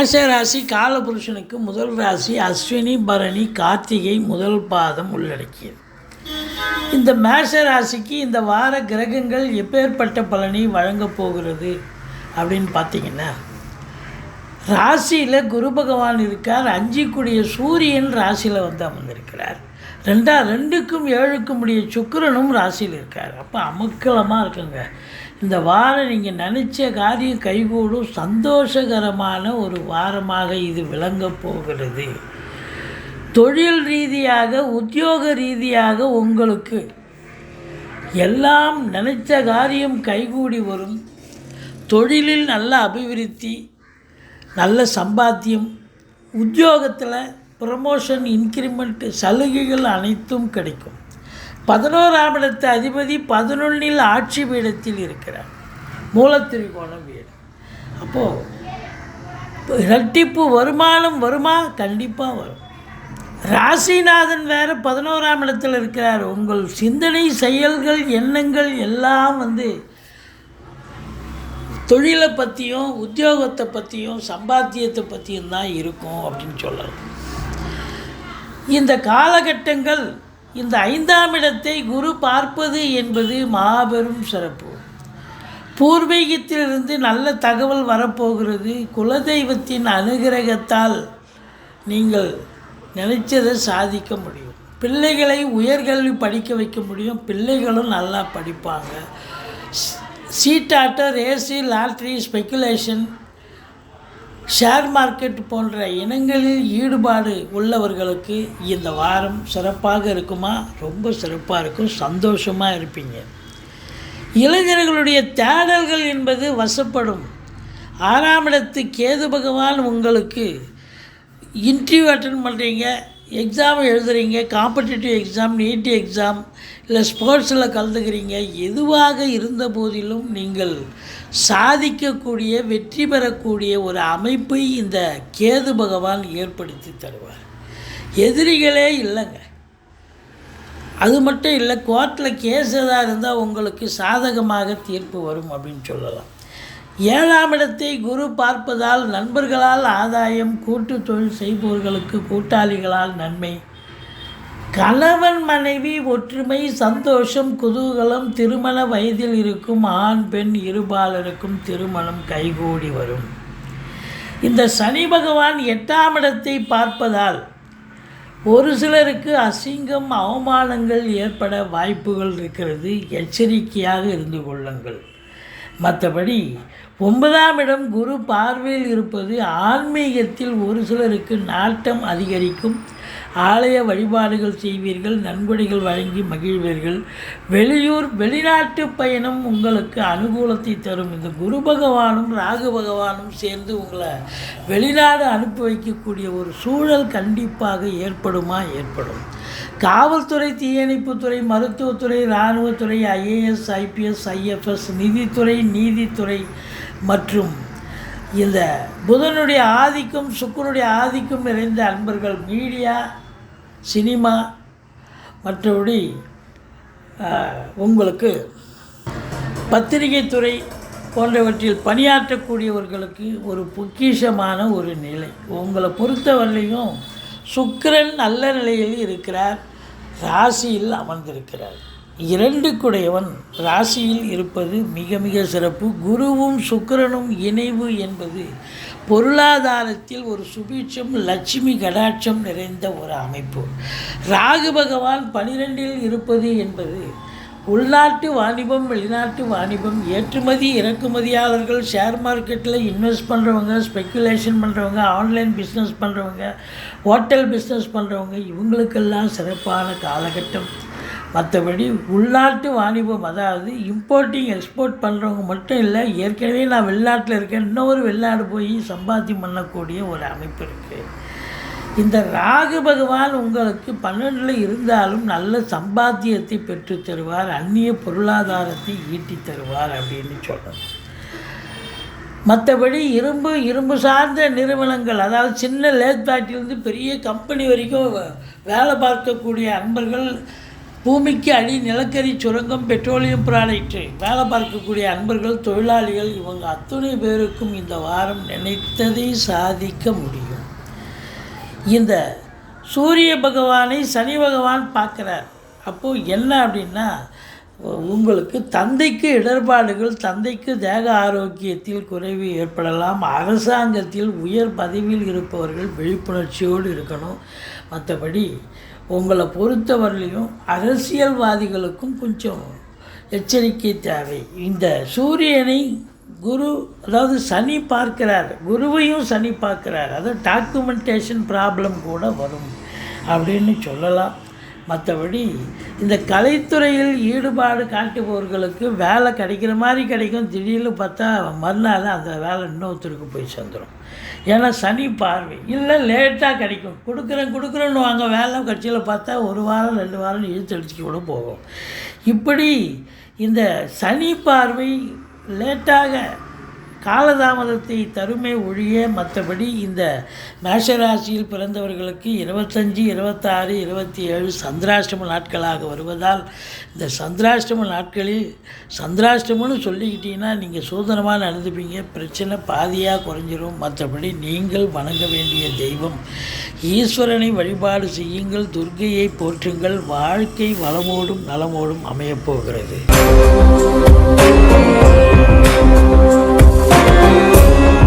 மேஷ ராசி காலபுருஷனுக்கு முதல் ராசி அஸ்வினி பரணி கார்த்திகை முதல் பாதம் உள்ளடக்கியது. இந்த மேஷ ராசிக்கு இந்த வார கிரகங்கள் எப்பேற்பட்ட பலனை வழங்கப் போகிறது அப்படின்னு பார்த்தீங்கன்னா ராசியில் குரு பகவான் இருக்கார் அஞ்சிக்கூடிய சூரியன் ராசியில் வந்து அமர்ந்திருக்கிறார். ரெண்டா ரெண்டுக்கும் ஏழுக்கும் உடைய சுக்கரனும் ராசியில் இருக்கார். அப்போ அமக்கலமாக இருக்குங்க. இந்த வாரம் நீங்கள் நினச்ச காரியம் கைகூடும் சந்தோஷகரமான ஒரு வாரமாக இது விளங்கப் போகிறது. தொழில் ரீதியாக உத்தியோக ரீதியாக உங்களுக்கு எல்லாம் நினைத்த காரியம் கைகூடி வரும். தொழிலில் நல்ல அபிவிருத்தி நல்ல சம்பாத்தியம் உத்தியோகத்தில் ப்ரமோஷன் இன்க்ரிமெண்ட்டு சலுகைகள் அனைத்தும் கிடைக்கும். பதினோராம் இடத்து அதிபதி பதினொன்றில் ஆட்சி பீடத்தில் இருக்கிறார். மூலத்திரிகோணம் வீடு. அப்போது இரட்டிப்பு வருமானம் வருமா? கண்டிப்பாக வரும். ராசிநாதன் வேறு பதினோராம் இடத்தில் இருக்கிறார். உங்கள் சிந்தனை செயல்கள் எண்ணங்கள் எல்லாம் வந்து தொழிலை பற்றியும் உத்தியோகத்தை பற்றியும் சம்பாத்தியத்தை பற்றியும் தான் இருக்கும் அப்படின்னு சொல்லலாம். இந்த காலகட்டங்கள் இந்த ஐந்தாம் இடத்தை குரு பார்ப்பது என்பது மாபெரும் சிறப்பு. பூர்வீகத்திலிருந்து நல்ல தகவல் வரப்போகிறது. குலதெய்வத்தின் அனுகிரகத்தால் நீங்கள் நினைச்சதை சாதிக்க முடியும். பிள்ளைகளை உயர்கல்வி படிக்க வைக்க முடியும். பிள்ளைகளும் நல்லா படிப்பாங்க. சீட்டாட்டம் race lottery speculation share market போன்ற இனங்களில் ஈடுபாடு உள்ளவர்களுக்கு இந்த வாரம் சிறப்பாக இருக்குமா? ரொம்ப சிறப்பாக இருக்கும். சந்தோஷமாக இருப்பீங்க. இளைஞர்களுடைய தேடல்கள் என்பது வசப்படும். ஆறாம் இடத்து கேது பகவான் உங்களுக்கு இன்டர்வியூ அட்டன் பண்ணுறீங்க எக்ஸாம் எழுதுறீங்க காம்படிட்டிவ் எக்ஸாம் நீட் எக்ஸாம் இல்லை ஸ்போர்ட்ஸில் கலந்துக்கிறீங்க எதுவாக இருந்த போதிலும் நீங்கள் சாதிக்கக்கூடிய வெற்றி பெறக்கூடிய ஒரு அமைப்பை இந்த கேது பகவான் ஏற்படுத்தி தருவார். எதிரிகளே இல்லைங்க. அது மட்டும் இல்லை கோர்ட்டில் கேஸ் எதாக இருந்தால் உங்களுக்கு சாதகமாக தீர்ப்பு வரும் அப்படின்னு சொல்லலாம். ஏழாம் இடத்தை குரு பார்ப்பதால் நண்பர்களால் ஆதாயம் கூட்டு தொழில் செய்பவர்களுக்கு கூட்டாளிகளால் நன்மை. கணவன் மனைவி ஒற்றுமை சந்தோஷம் குதூகலம் திருமண வயதில் இருக்கும் ஆண் பெண் இருபாலருக்கும் திருமணம் கைகூடி வரும். இந்த சனி பகவான் எட்டாம் இடத்தை பார்ப்பதால் ஒரு சிலருக்கு அசிங்கம் அவமானங்கள் ஏற்பட வாய்ப்புகள் இருக்கிறது. எச்சரிக்கையாக இருந்து கொள்ளுங்கள். மற்றபடி ஒன்பதாம் இடம் குரு பார்வையில் இருப்பது ஆன்மீகத்தில் ஒரு சிலருக்கு நாட்டம் அதிகரிக்கும். ஆலய வழிபாடுகள் செய்வீர்கள் நன்கொடைகள் வழங்கி மகிழ்வீர்கள். வெளியூர் வெளிநாட்டு பயணம் உங்களுக்கு அனுகூலத்தை தரும். இந்த குரு பகவானும் ராகு பகவானும் சேர்ந்து உங்களை வெளிநாடு அனுப்பி வைக்கக்கூடிய ஒரு சூழல் கண்டிப்பாக ஏற்படுமா? ஏற்படும். காவல்துறை தீயணைப்புத்துறை மருத்துவத்துறை இராணுவத்துறை ஐஏஎஸ் ஐபிஎஸ் ஐஎஃப்எஸ் நிதித்துறை நீதித்துறை மற்றும் இந்த புதனுடைய ஆதிக்கம் சுக்கரனுடைய ஆதிக்கம் நிறைந்த அன்பர்கள் மீடியா சினிமா மற்றபடி உங்களுக்கு பத்திரிகை துறை போன்றவற்றில் பணியாற்றக்கூடியவர்களுக்கு ஒரு பொக்கிஷமான ஒரு நிலை. உங்களை பொறுத்தவரையிலையும் சுக்கிரன் நல்ல நிலையில் இருக்கிறார். ராசியில் அமர்ந்திருக்கிறார். இரண்டுக்குடையவன் ராசியில் இருப்பது மிக மிக சிறப்பு. குருவும் சுக்கிரனும் இணைவு என்பது பொருளாதாரத்தில் ஒரு சுபீட்சம் லட்சுமி கடாட்சம் நிறைந்த ஒரு அமைப்பு. ராகு பகவான் பனிரெண்டில் இருப்பது என்பது உள்நாட்டு வாணிபம் வெளிநாட்டு வாணிபம் ஏற்றுமதி இறக்குமதியாளர்கள் ஷேர் மார்க்கெட்டில் இன்வெஸ்ட் பண்ணுறவங்க ஸ்பெக்குலேஷன் பண்ணுறவங்க ஆன்லைன் பிஸ்னஸ் பண்ணுறவங்க ஹோட்டல் பிஸ்னஸ் பண்ணுறவங்க இவங்களுக்கெல்லாம் சிறப்பான காலகட்டம். மற்றபடி உள்நாட்டு வாணிபம் அதாவது இம்போர்ட்டிங் எக்ஸ்போர்ட் பண்ணுறவங்க மட்டும் இல்லை ஏற்கனவே நான் வெளிநாட்டில் இருக்கேன் இன்னொரு வெளிநாடு போய் சம்பாத்தியம் பண்ணக்கூடிய ஒரு அமைப்பு இருக்குது இந்த ராகு பகவான் உங்களுக்கு பன்னெண்டில் இருந்தாலும் நல்ல சம்பாத்தியத்தை பெற்று தருவார் அந்நிய பொருளாதாரத்தை ஈட்டி தருவார் அப்படின்னு சொல்கிறார் மற்றபடி இரும்பு இரும்பு சார்ந்த நிறுவனங்கள் அதாவது சின்ன லேத் ஃபேக்ட்ரிலேருந்து பெரிய கம்பெனி வரைக்கும் வேலை பார்க்கக்கூடிய அன்பர்கள் பூமிக்கு அடி நிலக்கரி சுரங்கம் பெட்ரோலியம் ப்ராடக்ட்டு வேலை பார்க்கக்கூடிய அன்பர்கள் தொழிலாளிகள் இவங்க அத்துணை பேருக்கும் இந்த வாரம் நினைத்ததை சாதிக்க முடியும். இந்த சூரிய பகவானை சனி பகவான் பார்க்குறார். அப்போது என்ன அப்படின்னா உங்களுக்கு தந்தைக்கு இடர்பாடுகள் தந்தைக்கு தேக ஆரோக்கியத்தில் குறைவு ஏற்படலாம் அரசாங்கத்தில் உயர் பதவியில் இருப்பவர்கள் விழிப்புணர்ச்சியோடு இருக்கணும். மற்றபடி உங்களை பொறுத்தவரையிலையும் அரசியல்வாதிகளுக்கும் கொஞ்சம் எச்சரிக்கை தேவை. இந்த சூரியனை குரு அதாவது சனி பார்க்கிறார் குருவையும் சனி பார்க்கிறார். அதாவது டாக்குமெண்டேஷன் ப்ராப்ளம் கூட வரும் அப்படின்னு சொல்லலாம். மற்றபடி இந்த கலைத்துறையில் ஈடுபாடு காட்டுபவர்களுக்கு வேலை கிடைக்கிற மாதிரி கிடைக்கும். திடீர்னு பார்த்தா மறுநாள் அந்த வேலை இன்னொருத்தருக்கு போய் சேர்ந்துடும் ஏன்னா சனி பார்வை. இல்லை லேட்டாக கிடைக்கும். கொடுக்குறேன் கொடுக்குறேன்னு வாங்க. வேலை கட்சியில் பார்த்தா ஒரு வாரம் ரெண்டு வாரம் இழுத்தடிச்சு கூட போகும். இப்படி இந்த சனி பார்வை லேட்டாக காலதாமதத்தை தருமை ஒழிய மற்றபடி இந்த மேஷராசியில் பிறந்தவர்களுக்கு இருபத்தஞ்சி இருபத்தாறு இருபத்தி ஏழு சந்திராஷ்டம நாட்களாக வருவதால் இந்த சந்திராஷ்டம நாட்களில் சந்திராஷ்டமம்னு சொல்லிக்கிட்டீங்கன்னா நீங்கள் சூதனமாக நடந்துப்பீங்க. பிரச்சனை பாதியாக குறைஞ்சிரும். மற்றபடி நீங்கள் வணங்க வேண்டிய தெய்வம். ஈஸ்வரனை வழிபாடு செய்யுங்கள். துர்கையை போற்றுங்கள். வாழ்க்கை வளமோடும் நலமோடும் அமையப் Thank you.